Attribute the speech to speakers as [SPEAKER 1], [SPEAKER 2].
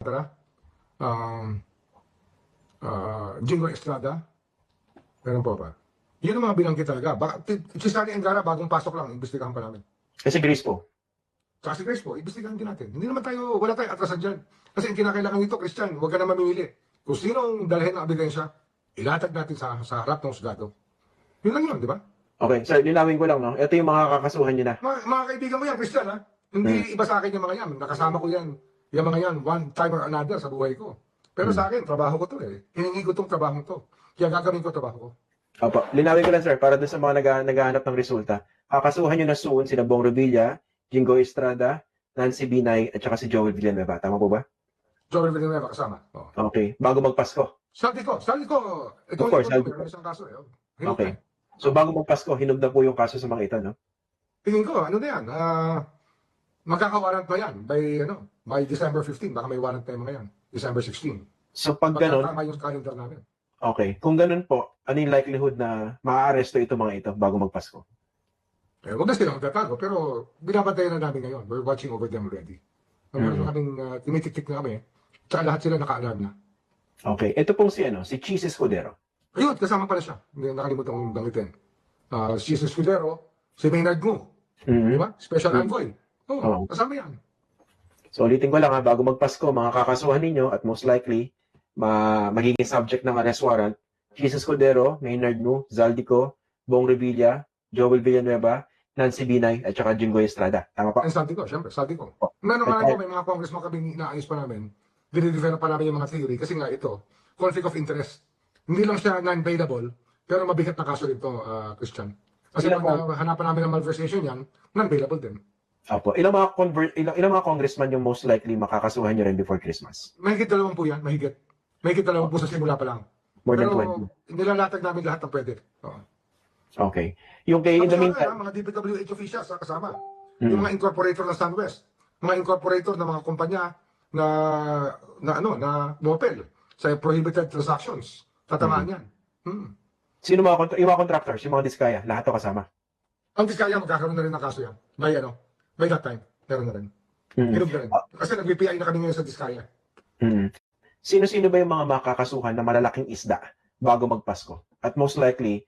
[SPEAKER 1] Um, uh, Jingo Estrada. Meron po ba? Yun ang mga binanggit talaga. T- si Sally Angara, bagong pasok lang, imbestigahan pa namin.
[SPEAKER 2] Kasi Grace po.
[SPEAKER 1] Sa si Grace po, imbestigahan din natin. Hindi naman tayo, wala tayong atrasan dyan. Kasi ang kinakailangan nito, Christian, huwag ka na mamimili. Kung sino ang dalhin ng ebidensya, ilatag natin sa, sa harap ng husgado. Yun lang yun, di ba?
[SPEAKER 2] Okay, sir, linawin ko lang, no? Ito yung mga kakasuhan niyo na.
[SPEAKER 1] Mga, mga kaibigan mo yan, Christian, ha? Hindi iba sa akin yung mga yan. Nakasama ko yan. Yung mga yan, one time or another sa buhay ko. Pero sa akin, trabaho ko to eh. Hiningi ko tong trabaho to. Kaya gagawin ko trabaho ko.
[SPEAKER 2] Opo, linawin ko lang, sir, para doon sa mga nag naghahanap ng resulta. Kakasuhan niyo na soon sina Bong Revilla, Jingo Estrada, Nancy Binay, at saka si Joel Villanueva. Tama po ba?
[SPEAKER 1] Joel Villanueva kasama. Oh.
[SPEAKER 2] Okay, bago magpasko.
[SPEAKER 1] Sabi ko, sabi ko, ito
[SPEAKER 2] Of course,
[SPEAKER 1] meron isang kaso eh. oh.
[SPEAKER 2] Okay. So bago magpasko, hinub na po yung kaso sa mga ito, no?
[SPEAKER 1] Tingin ko, ano na yan, ah, magkakawarrant na yan by, ano, by December 15. Baka may warrant na yung mga yan. December 16.
[SPEAKER 2] So pag ganun,
[SPEAKER 1] Pagkatama yung calendar namin.
[SPEAKER 2] okay. Kung ganun po, ano yung likelihood na maaaresto ito mga ito bago magpasko?
[SPEAKER 1] Eh, huwag na silang magtatago, pero binabantayan na namin ngayon. We're watching over them already. Meron
[SPEAKER 2] Mhm.
[SPEAKER 1] kaming uh, tinitik-tik na kami. Tsaka lahat sila naka-alarm na.
[SPEAKER 2] Okay, ito pong si ano, si Cheese Escudero.
[SPEAKER 1] Ayun, kasama pala siya. Hindi nakalimutan kong banggitin. Uh, si Jesus Escudero, si Maynard Gu, di
[SPEAKER 2] Mhm.
[SPEAKER 1] ba? Special
[SPEAKER 2] Mhm.
[SPEAKER 1] envoy. Oo,
[SPEAKER 2] Oo.
[SPEAKER 1] kasama yan.
[SPEAKER 2] So ulitin ko lang ha, bago magpasko, mga kakasuhan ninyo at most likely, ma magiging subject ng arrest warrant, Jesus Cordero, Maynard Nu, Zaldico, Bong Revilla, Joel Villanueva, Nancy Binay, at saka Jingo Estrada. Tama pa?
[SPEAKER 1] Ang sabi ko, syempre, ko.
[SPEAKER 2] Oh.
[SPEAKER 1] Naman
[SPEAKER 2] Okay.
[SPEAKER 1] ko, may mga congressman kami inaayos pa namin. Dinidevelop pa namin yung mga theory. Kasi nga ito, conflict of interest. Hindi lang siya non-bailable, pero mabigat na kaso dito, uh, Christian. Kasi pag uh, hanapan namin ng malversation yan, non-bailable din.
[SPEAKER 2] Opo. Ilang mga, convert, ilang, ilang mga congressman yung most likely makakasuhan nyo rin before Christmas?
[SPEAKER 1] Mahigit dalawang po yan, mahigit. Mahigit dalawang po sa simula pa lang.
[SPEAKER 2] More than
[SPEAKER 1] Pero nilalatag namin lahat ng pwede. Oo.
[SPEAKER 2] 20. Okay. Yung kay, in the meantime,
[SPEAKER 1] mga DPWH officials ah, kasama.
[SPEAKER 2] Mm.
[SPEAKER 1] Yung mga incorporator ng SunWest. Mga incorporator ng mga kumpanya na na ano na mopel sa prohibited transactions. Tatamaan yan. Hmm.
[SPEAKER 2] sino mga, yung mga contractors, yung mga diskaya, lahat to kasama.
[SPEAKER 1] Ang diskaya magkakaroon na rin ng kaso yan. By ano, by that time, meron na rin.
[SPEAKER 2] Mm.
[SPEAKER 1] Hinog na rin. Kasi nag-BPI na kami ngayon sa diskaya.
[SPEAKER 2] Mm. Sino-sino ba yung mga makakasuhan na malalaking isda bago magpasko? At most likely,